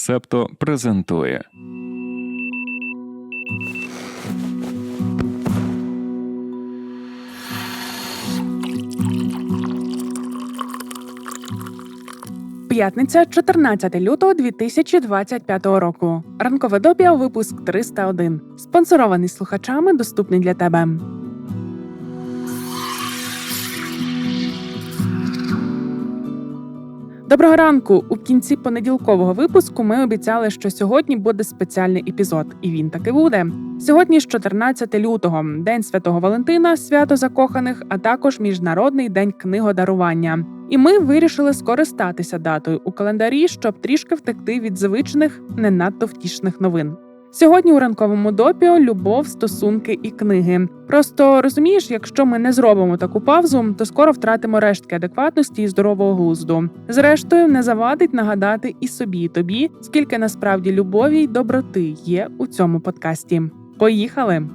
Септо презентує. П'ятниця, 14 лютого 2025 року. Ранкове допіо, випуск 301. Спонсорований слухачами, доступний для тебе. Доброго ранку! У кінці понеділкового випуску ми обіцяли, що сьогодні буде спеціальний епізод, і він таки буде. Сьогодні ж 14 лютого, день святого Валентина, свято закоханих, а також міжнародний день книгодарування. І ми вирішили скористатися датою у календарі, щоб трішки втекти від звичних, не надто втішних новин. Сьогодні у ранковому допіо любов, стосунки і книги. Просто розумієш, якщо ми не зробимо таку павзу, то скоро втратимо рештки адекватності і здорового глузду. Зрештою, не завадить нагадати і собі, і тобі, скільки насправді любові й доброти є у цьому подкасті. Поїхали!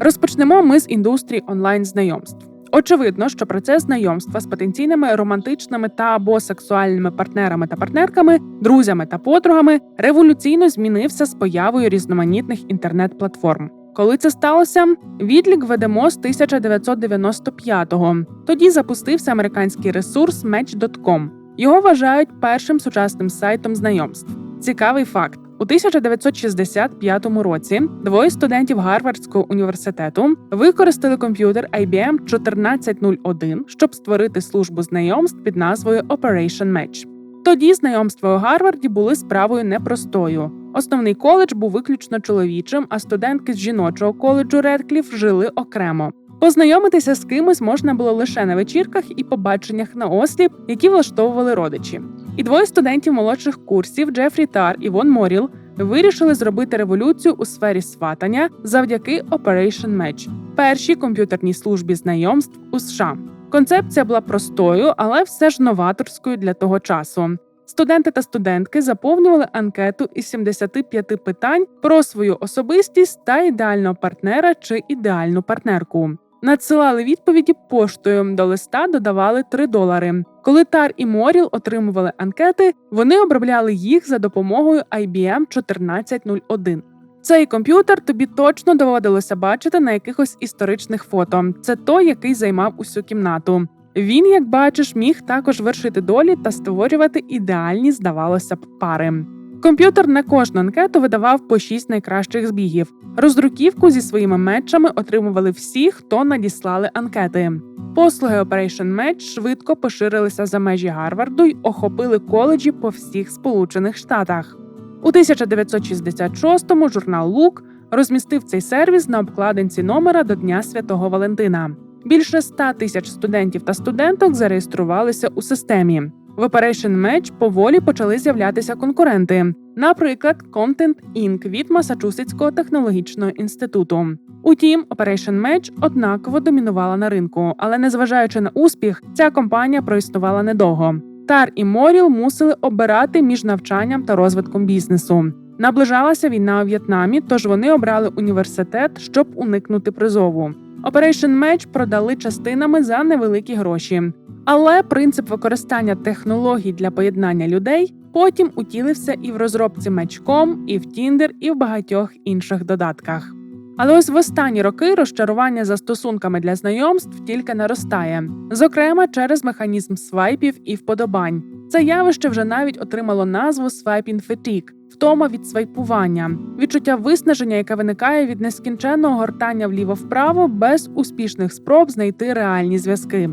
Розпочнемо ми з індустрії онлайн знайомств. Очевидно, що процес знайомства з потенційними романтичними та або сексуальними партнерами та партнерками, друзями та подругами революційно змінився з появою різноманітних інтернет-платформ. Коли це сталося, відлік ведемо з 1995-го. Тоді запустився американський ресурс Match.com. Його вважають першим сучасним сайтом знайомств. Цікавий факт: у 1965 році двоє студентів Гарвардського університету використали комп'ютер IBM 1401, щоб створити службу знайомств під назвою Operation Match. Тоді знайомства у Гарварді були справою непростою. Основний коледж був виключно чоловічим, а студентки з жіночого коледжу Редкліф жили окремо. Познайомитися з кимось можна було лише на вечірках і побаченнях на осліп, які влаштовували родичі. І двоє студентів молодших курсів Джефрі Тар і Вон Моріл вирішили зробити революцію у сфері сватання завдяки Operation Match – першій комп'ютерній службі знайомств у США. Концепція була простою, але все ж новаторською для того часу. Студенти та студентки заповнювали анкету із 75 питань про свою особистість та ідеального партнера чи ідеальну партнерку. Надсилали відповіді поштою до листа додавали 3 долари. Коли Тар і Моріл отримували анкети, вони обробляли їх за допомогою IBM 1401. Цей комп'ютер тобі точно доводилося бачити на якихось історичних фото. Це той, який займав усю кімнату. Він, як бачиш, міг також вершити долі та створювати ідеальні, здавалося б, пари. Комп'ютер на кожну анкету видавав по шість найкращих збігів. Роздруківку зі своїми метчами отримували всі, хто надіслали анкети. Послуги Operation Match швидко поширилися за межі Гарварду й охопили коледжі по всіх Сполучених Штатах. У 1966-му журнал Лук розмістив цей сервіс на обкладинці номера до Дня Святого Валентина. Більше 100 тисяч студентів та студенток зареєструвалися у системі. В Operation Match поволі почали з'являтися конкуренти, наприклад, Content Inc. від Масачусетського технологічного інституту. Утім, Operation Match однаково домінувала на ринку, але незважаючи на успіх, ця компанія проіснувала недовго. Тар і Моріл мусили обирати між навчанням та розвитком бізнесу. Наближалася війна у В'єтнамі, тож вони обрали університет, щоб уникнути призову. Operation Match продали частинами за невеликі гроші. Але принцип використання технологій для поєднання людей потім утілився і в розробці Match.com, і в Tinder, і в багатьох інших додатках. Але ось в останні роки розчарування за стосунками для знайомств тільки наростає, зокрема через механізм свайпів і вподобань. Це явище вже навіть отримало назву свайпінг fatigue – втома від свайпування, відчуття виснаження, яке виникає від нескінченного гортання вліво-вправо без успішних спроб знайти реальні зв'язки.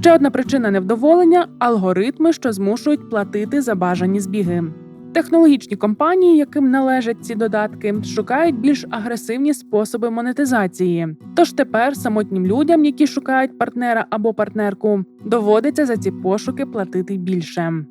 Ще одна причина невдоволення алгоритми, що змушують платити за бажані збіги. Технологічні компанії, яким належать ці додатки, шукають більш агресивні способи монетизації. Тож тепер самотнім людям, які шукають партнера або партнерку, доводиться за ці пошуки платити більше.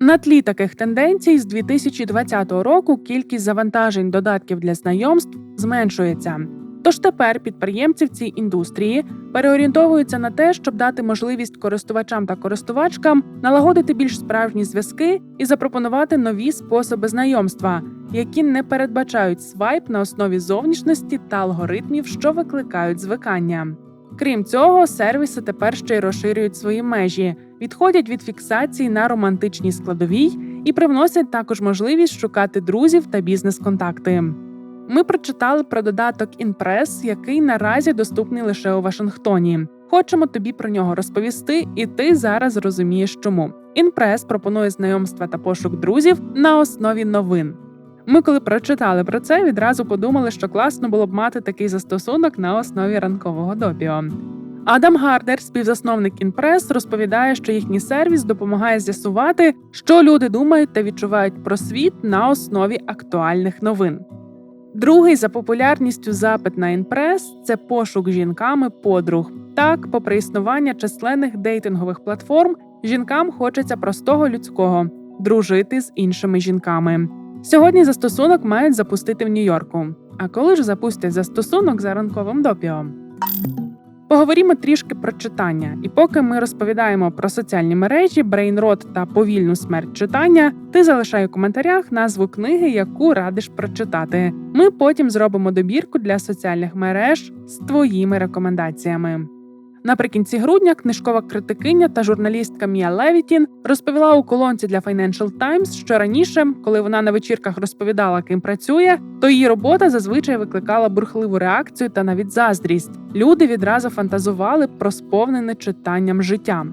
На тлі таких тенденцій з 2020 року кількість завантажень додатків для знайомств зменшується. Тож тепер підприємці в цій індустрії переорієнтовуються на те, щоб дати можливість користувачам та користувачкам налагодити більш справжні зв'язки і запропонувати нові способи знайомства, які не передбачають свайп на основі зовнішності та алгоритмів, що викликають звикання. Крім цього, сервіси тепер ще й розширюють свої межі, відходять від фіксації на романтичній складовій і привносять також можливість шукати друзів та бізнес-контакти. Ми прочитали про додаток InPress, який наразі доступний лише у Вашингтоні. Хочемо тобі про нього розповісти, і ти зараз розумієш, чому. InPress пропонує знайомства та пошук друзів на основі новин. Ми, коли прочитали про це, відразу подумали, що класно було б мати такий застосунок на основі ранкового допіо. Адам Гардер, співзасновник InPress, розповідає, що їхній сервіс допомагає з'ясувати, що люди думають та відчувають про світ на основі актуальних новин. Другий за популярністю запит на інпрес – це пошук жінками подруг. Так, попри існування численних дейтингових платформ, жінкам хочеться простого людського дружити з іншими жінками. Сьогодні застосунок мають запустити в Нью-Йорку. А коли ж запустять застосунок за ранковим допіо? Поговоримо трішки про читання. І поки ми розповідаємо про соціальні мережі, брейнрот та повільну смерть читання, ти залишай у коментарях назву книги, яку радиш прочитати. Ми потім зробимо добірку для соціальних мереж з твоїми рекомендаціями. Наприкінці грудня книжкова критикиня та журналістка Мія Левітін розповіла у колонці для Financial Times, що раніше, коли вона на вечірках розповідала, ким працює, то її робота зазвичай викликала бурхливу реакцію та навіть заздрість. Люди відразу фантазували про сповнене читанням життя.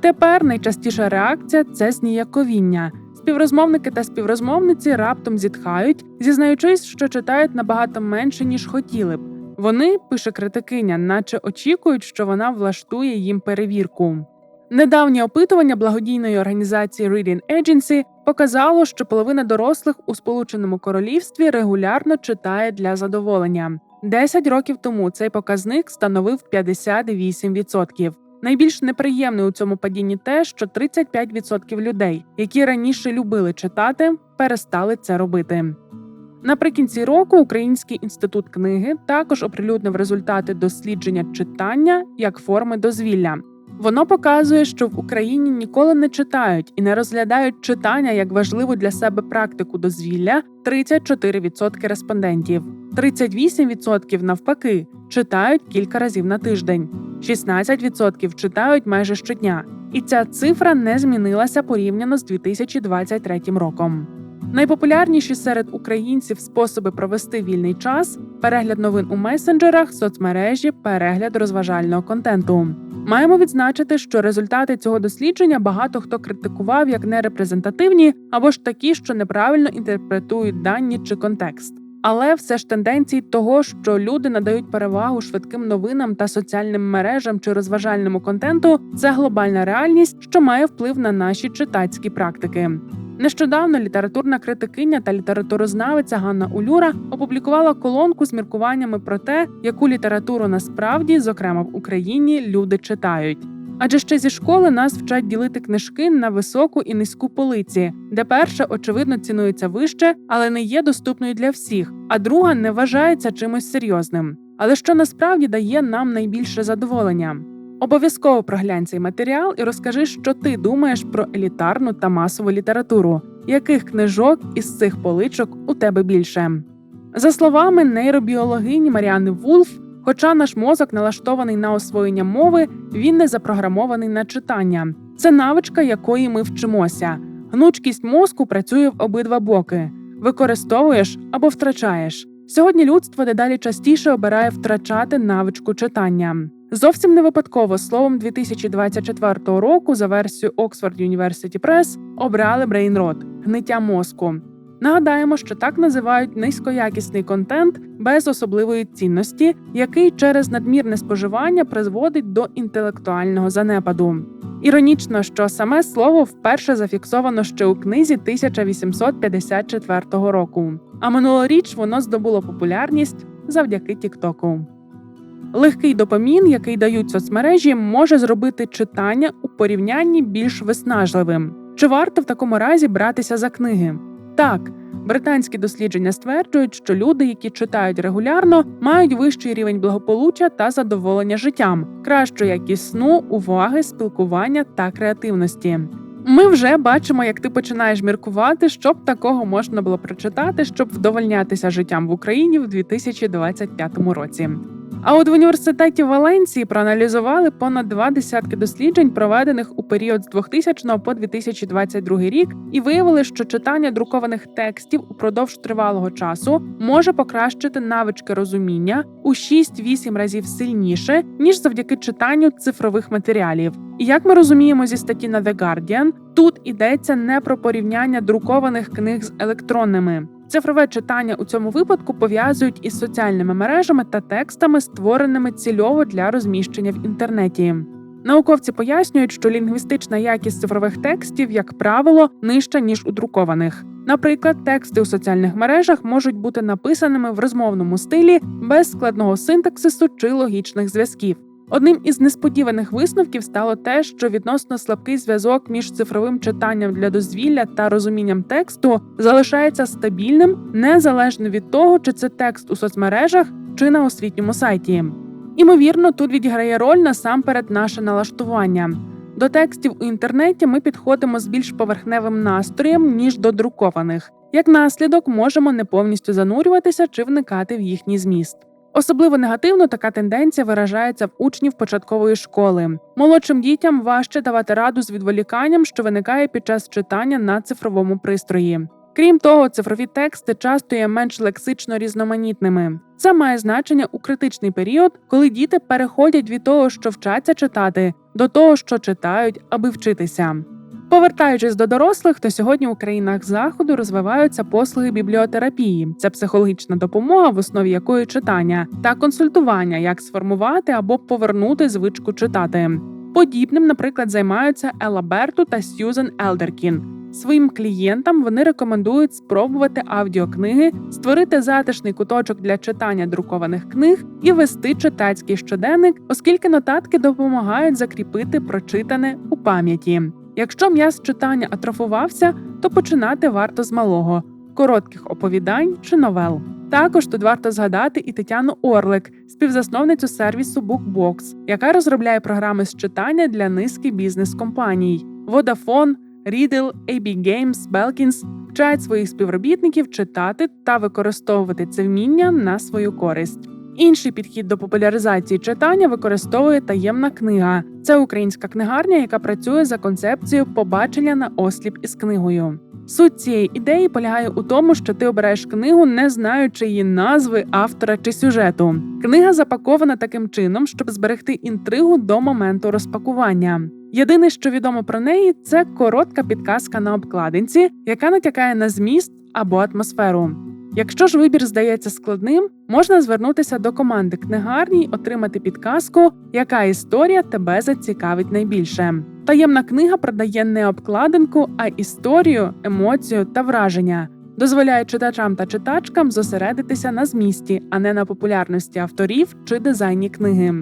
Тепер найчастіша реакція це зніяковіння. Співрозмовники та співрозмовниці раптом зітхають, зізнаючись, що читають набагато менше ніж хотіли б. Вони, пише критикиня, наче очікують, що вона влаштує їм перевірку. Недавнє опитування благодійної організації Reading Agency показало, що половина дорослих у Сполученому Королівстві регулярно читає для задоволення. 10 років тому цей показник становив 58%. Найбільш неприємне у цьому падінні те, що 35% людей, які раніше любили читати, перестали це робити. Наприкінці року Український інститут книги також оприлюднив результати дослідження читання як форми дозвілля. Воно показує, що в Україні ніколи не читають і не розглядають читання як важливу для себе практику дозвілля 34% респондентів, 38% навпаки читають кілька разів на тиждень, 16% читають майже щодня. І ця цифра не змінилася порівняно з 2023 роком. Найпопулярніші серед українців способи провести вільний час перегляд новин у месенджерах, соцмережі, перегляд розважального контенту. Маємо відзначити, що результати цього дослідження багато хто критикував як нерепрезентативні або ж такі, що неправильно інтерпретують дані чи контекст. Але все ж тенденції того, що люди надають перевагу швидким новинам та соціальним мережам чи розважальному контенту, це глобальна реальність, що має вплив на наші читацькі практики. Нещодавно літературна критикиня та літературознавиця Ганна Улюра опублікувала колонку з міркуваннями про те, яку літературу насправді, зокрема в Україні, люди читають. Адже ще зі школи нас вчать ділити книжки на високу і низьку полиці, де перша, очевидно, цінується вище, але не є доступною для всіх, а друга не вважається чимось серйозним. Але що насправді дає нам найбільше задоволення? Обов'язково проглянь цей матеріал і розкажи, що ти думаєш про елітарну та масову літературу, яких книжок із цих поличок у тебе більше. За словами нейробіологині Маріани Вулф, хоча наш мозок налаштований на освоєння мови, він не запрограмований на читання. Це навичка, якої ми вчимося. Гнучкість мозку працює в обидва боки: використовуєш або втрачаєш. Сьогодні людство дедалі частіше обирає втрачати навичку читання. Зовсім не випадково словом 2024 року за версією Oxford University Press обрали брейнрот гниття мозку. Нагадаємо, що так називають низькоякісний контент без особливої цінності, який через надмірне споживання призводить до інтелектуального занепаду. Іронічно, що саме слово вперше зафіксовано ще у книзі 1854 року, а минулоріч воно здобуло популярність завдяки Тіктоку. Легкий допамін, який дають соцмережі, може зробити читання у порівнянні більш виснажливим. Чи варто в такому разі братися за книги? Так, британські дослідження стверджують, що люди, які читають регулярно, мають вищий рівень благополуччя та задоволення життям, кращу якість сну, уваги, спілкування та креативності. Ми вже бачимо, як ти починаєш міркувати, що б такого можна було прочитати, щоб вдовольнятися життям в Україні в 2025 році. А от в університеті Валенції проаналізували понад два десятки досліджень, проведених у період з 2000 по 2022 рік, і виявили, що читання друкованих текстів упродовж тривалого часу може покращити навички розуміння у 6-8 разів сильніше ніж завдяки читанню цифрових матеріалів. І як ми розуміємо зі статті на The Guardian, тут йдеться не про порівняння друкованих книг з електронними. Цифрове читання у цьому випадку пов'язують із соціальними мережами та текстами, створеними цільово для розміщення в інтернеті. Науковці пояснюють, що лінгвістична якість цифрових текстів, як правило, нижча ніж у друкованих. Наприклад, тексти у соціальних мережах можуть бути написаними в розмовному стилі без складного синтаксису чи логічних зв'язків. Одним із несподіваних висновків стало те, що відносно слабкий зв'язок між цифровим читанням для дозвілля та розумінням тексту залишається стабільним незалежно від того, чи це текст у соцмережах чи на освітньому сайті. Імовірно, тут відіграє роль насамперед наше налаштування. До текстів у інтернеті ми підходимо з більш поверхневим настроєм ніж до друкованих. Як наслідок, можемо не повністю занурюватися чи вникати в їхній зміст. Особливо негативно така тенденція виражається в учнів початкової школи. Молодшим дітям важче давати раду з відволіканням, що виникає під час читання на цифровому пристрої. Крім того, цифрові тексти часто є менш лексично різноманітними. Це має значення у критичний період, коли діти переходять від того, що вчаться читати, до того, що читають, аби вчитися. Повертаючись до дорослих, то сьогодні у країнах заходу розвиваються послуги бібліотерапії. Це психологічна допомога, в основі якої читання, та консультування, як сформувати або повернути звичку читати. Подібним, наприклад, займаються Елла Берту та Сьюзен Елдеркін. Своїм клієнтам вони рекомендують спробувати аудіокниги, створити затишний куточок для читання друкованих книг і вести читацький щоденник, оскільки нотатки допомагають закріпити прочитане у пам'яті. Якщо м'яз читання атрофувався, то починати варто з малого коротких оповідань чи новел. Також тут варто згадати і Тетяну Орлик, співзасновницю сервісу BookBox, яка розробляє програми з читання для низки бізнес-компаній. Vodafone, Riddle, AB Games, Belkins вчать своїх співробітників читати та використовувати це вміння на свою користь. Інший підхід до популяризації читання використовує таємна книга. Це українська книгарня, яка працює за концепцією побачення на осліп із книгою. Суть цієї ідеї полягає у тому, що ти обираєш книгу, не знаючи її назви, автора чи сюжету. Книга запакована таким чином, щоб зберегти інтригу до моменту розпакування. Єдине, що відомо про неї, це коротка підказка на обкладинці, яка натякає на зміст або атмосферу. Якщо ж вибір здається складним, можна звернутися до команди книгарні отримати підказку, яка історія тебе зацікавить найбільше. Таємна книга продає не обкладинку, а історію, емоцію та враження, дозволяє читачам та читачкам зосередитися на змісті, а не на популярності авторів чи дизайні книги.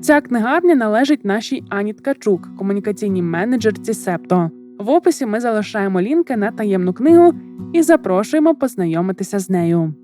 Ця книгарня належить нашій Ані Ткачук, комунікаційній менеджерці Септо. В описі ми залишаємо лінки на таємну книгу і запрошуємо познайомитися з нею.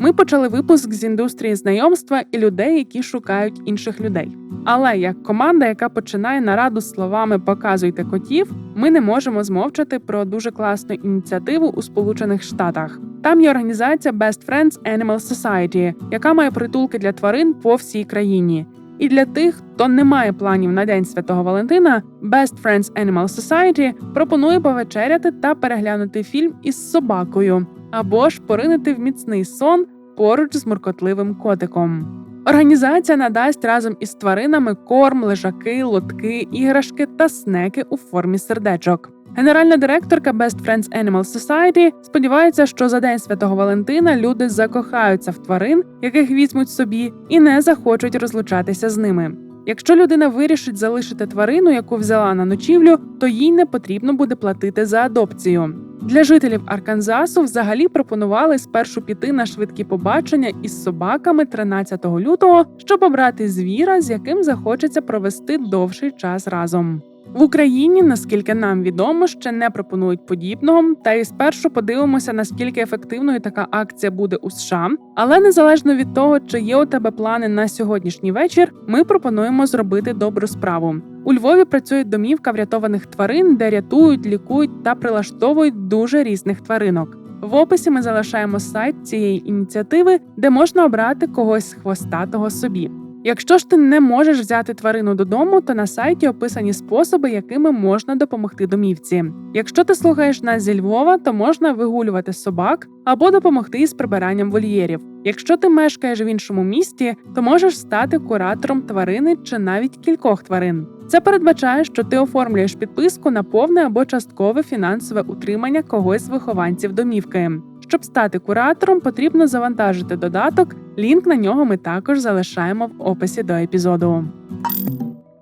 Ми почали випуск з індустрії знайомства і людей, які шукають інших людей. Але як команда, яка починає нараду словами Показуйте котів, ми не можемо змовчати про дуже класну ініціативу у Сполучених Штатах. Там є організація Best Friends Animal Society, яка має притулки для тварин по всій країні. І для тих, хто не має планів на День Святого Валентина, Best Friends Animal Society пропонує повечеряти та переглянути фільм із собакою або ж поринити в міцний сон поруч з муркотливим котиком. Організація надасть разом із тваринами корм, лежаки, лотки, іграшки та снеки у формі сердечок. Генеральна директорка Best Friends Animal Society сподівається, що за день святого Валентина люди закохаються в тварин, яких візьмуть собі, і не захочуть розлучатися з ними. Якщо людина вирішить залишити тварину, яку взяла на ночівлю, то їй не потрібно буде платити за адопцію. Для жителів Арканзасу взагалі пропонували спершу піти на швидкі побачення із собаками 13 лютого, щоб обрати звіра, з яким захочеться провести довший час разом. В Україні, наскільки нам відомо, ще не пропонують подібного, та і спершу подивимося, наскільки ефективною така акція буде у США. Але незалежно від того, чи є у тебе плани на сьогоднішній вечір, ми пропонуємо зробити добру справу. У Львові працює домівка врятованих тварин, де рятують, лікують та прилаштовують дуже різних тваринок. В описі ми залишаємо сайт цієї ініціативи, де можна обрати когось хвостатого собі. Якщо ж ти не можеш взяти тварину додому, то на сайті описані способи, якими можна допомогти домівці. Якщо ти слухаєш нас зі Львова, то можна вигулювати собак або допомогти із прибиранням вольєрів. Якщо ти мешкаєш в іншому місті, то можеш стати куратором тварини чи навіть кількох тварин. Це передбачає, що ти оформлюєш підписку на повне або часткове фінансове утримання когось з вихованців домівки. Щоб стати куратором, потрібно завантажити додаток. Лінк на нього ми також залишаємо в описі до епізоду.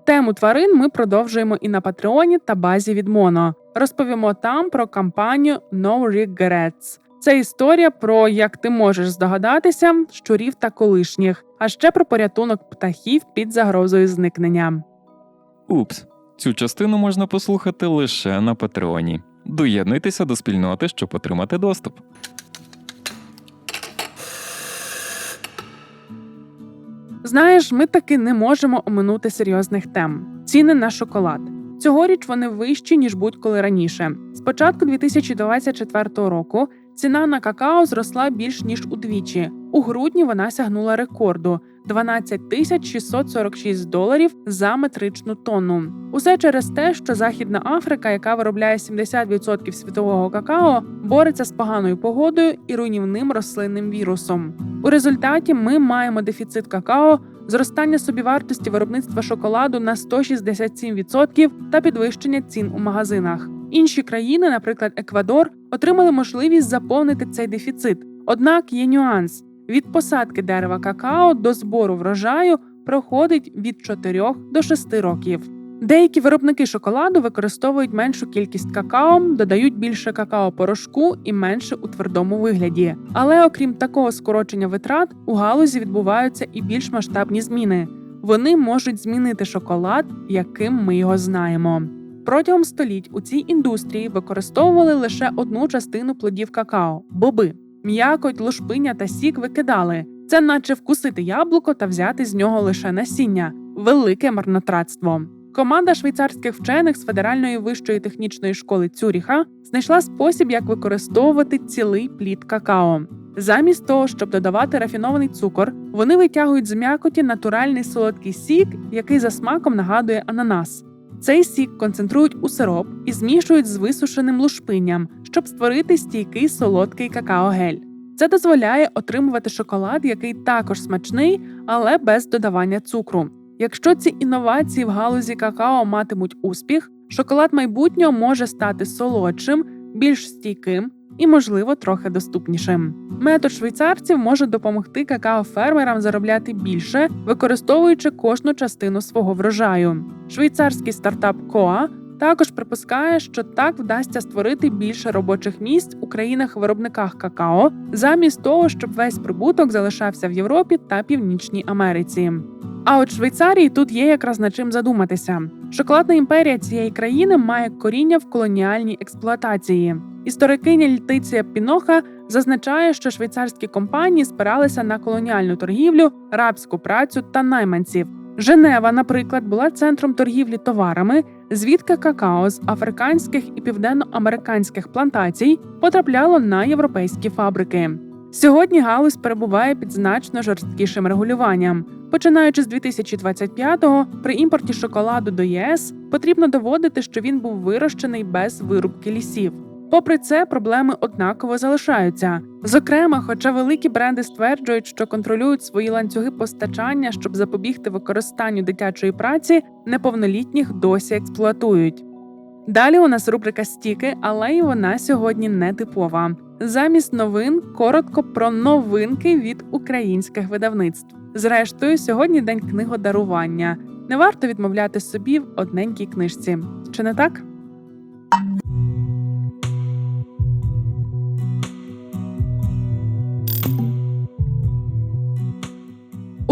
Тему тварин ми продовжуємо і на Патреоні та базі від Моно. Розповімо там про кампанію No Regrets. Це історія про як ти можеш здогадатися, щурів та колишніх, а ще про порятунок птахів під загрозою зникнення. Упс, цю частину можна послухати лише на Патреоні. Доєднуйтеся до спільноти, щоб отримати доступ. Знаєш, ми таки не можемо оминути серйозних тем. Ціни на шоколад. Цьогоріч вони вищі ніж будь-коли раніше. З початку 2024 року ціна на какао зросла більш ніж удвічі. У грудні вона сягнула рекорду 12 тисяч 646 доларів за метричну тонну. Усе через те, що Західна Африка, яка виробляє 70% світового какао, бореться з поганою погодою і руйнівним рослинним вірусом. У результаті ми маємо дефіцит какао, зростання собівартості виробництва шоколаду на 167% та підвищення цін у магазинах. Інші країни, наприклад, Еквадор, отримали можливість заповнити цей дефіцит. Однак є нюанс: від посадки дерева какао до збору врожаю проходить від 4 до 6 років. Деякі виробники шоколаду використовують меншу кількість какао, додають більше какао-порошку і менше у твердому вигляді. Але окрім такого скорочення витрат, у галузі відбуваються і більш масштабні зміни. Вони можуть змінити шоколад, яким ми його знаємо. Протягом століть у цій індустрії використовували лише одну частину плодів какао боби. М'якоть, лушпиня та сік викидали. Це наче вкусити яблуко та взяти з нього лише насіння велике марнотратство. Команда швейцарських вчених з Федеральної вищої технічної школи Цюріха знайшла спосіб, як використовувати цілий плід какао. Замість того, щоб додавати рафінований цукор, вони витягують з м'якоті натуральний солодкий сік, який за смаком нагадує ананас. Цей сік концентрують у сироп і змішують з висушеним лушпинням, щоб створити стійкий солодкий какао-гель. Це дозволяє отримувати шоколад, який також смачний, але без додавання цукру. Якщо ці інновації в галузі какао матимуть успіх, шоколад майбутнього може стати солодшим, більш стійким і, можливо, трохи доступнішим. Метод швейцарців може допомогти какао-фермерам заробляти більше, використовуючи кожну частину свого врожаю. Швейцарський стартап Коа також припускає, що так вдасться створити більше робочих місць у країнах-виробниках какао, замість того, щоб весь прибуток залишався в Європі та Північній Америці. А от Швейцарії тут є якраз над чим задуматися. Шоколадна імперія цієї країни має коріння в колоніальній експлуатації. Історикиня Літиція Піноха зазначає, що швейцарські компанії спиралися на колоніальну торгівлю, рабську працю та найманців. Женева, наприклад, була центром торгівлі товарами, звідки какао з африканських і південноамериканських плантацій потрапляло на європейські фабрики. Сьогодні галузь перебуває під значно жорсткішим регулюванням. Починаючи з 2025-го, при імпорті шоколаду до ЄС потрібно доводити, що він був вирощений без вирубки лісів. Попри це, проблеми однаково залишаються. Зокрема, хоча великі бренди стверджують, що контролюють свої ланцюги постачання, щоб запобігти використанню дитячої праці, неповнолітніх досі експлуатують. Далі у нас рубрика Стіки, але й вона сьогодні не типова. Замість новин коротко про новинки від українських видавництв. Зрештою, сьогодні день книгодарування. Не варто відмовляти собі в одненькій книжці. Чи не так?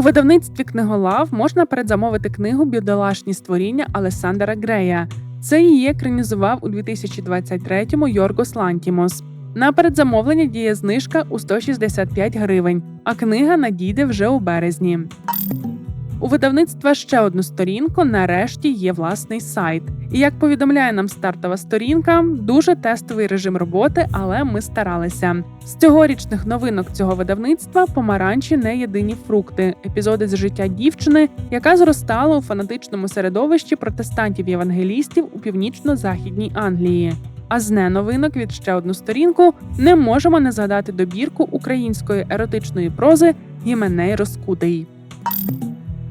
Видавництві книголав можна передзамовити книгу Бідолашні створіння Алесандра Грея. Це її екранізував у 2023-му Йоргос Лантімос. На передзамовлення діє знижка у 165 гривень, а книга надійде вже у березні. У видавництва ще одну сторінку нарешті є власний сайт. І як повідомляє нам стартова сторінка, дуже тестовий режим роботи, але ми старалися. З цьогорічних новинок цього видавництва помаранчі не єдині фрукти, епізоди з життя дівчини, яка зростала у фанатичному середовищі протестантів-євангелістів у північно-західній Англії. А з не новинок від ще одну сторінку не можемо не згадати добірку української еротичної прози Гіменей Розкутий.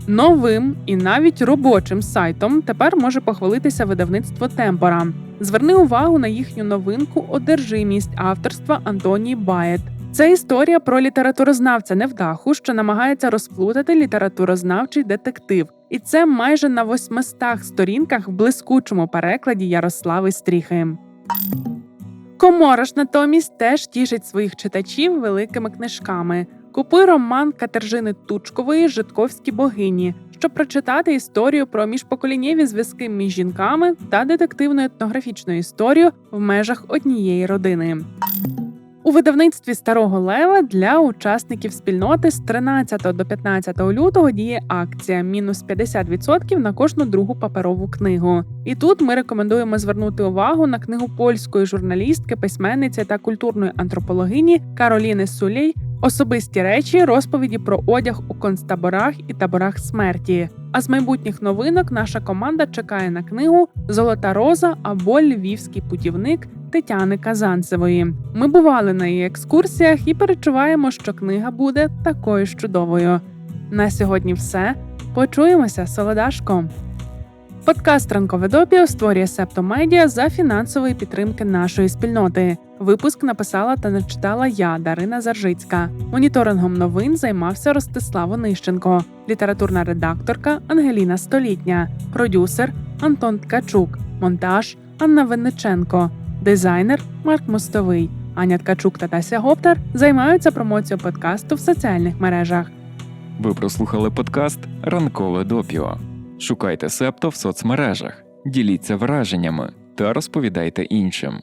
Новим і навіть робочим сайтом тепер може похвалитися видавництво Темпора. Зверни увагу на їхню новинку Одержимість авторства Антонії Баєт. Це історія про літературознавця невдаху, що намагається розплутати літературознавчий детектив, і це майже на 800 сторінках в блискучому перекладі Ярослави Стріхи. Коморож натомість теж тішить своїх читачів великими книжками. Купи роман Катержини Тучкової Житковські богині, щоб прочитати історію про міжпоколіннєві зв'язки між жінками та детективну етнографічну історію в межах однієї родини. У видавництві Старого Лева для учасників спільноти з 13 до 15 лютого діє акція мінус 50% на кожну другу паперову книгу. І тут ми рекомендуємо звернути увагу на книгу польської журналістки, письменниці та культурної антропологині Кароліни Сулей Особисті речі, розповіді про одяг у концтаборах і таборах смерті. А з майбутніх новинок наша команда чекає на книгу Золота роза або Львівський путівник Тетяни Казанцевої. Ми бували на її екскурсіях і перечуваємо, що книга буде такою ж чудовою. На сьогодні все. Почуємося, Солодашко. Подкаст Ранкове допіо створює Септомедіа за фінансової підтримки нашої спільноти. Випуск написала та начитала я, Дарина Заржицька. Моніторингом новин займався Ростислав Онищенко, літературна редакторка Ангеліна Столітня, продюсер Антон Ткачук, монтаж Анна Винниченко, дизайнер Марк Мостовий. Аня Ткачук та Тася Гоптар займаються промоцією подкасту в соціальних мережах. Ви прослухали подкаст Ранкове допіо. Шукайте Септо в соцмережах, діліться враженнями та розповідайте іншим.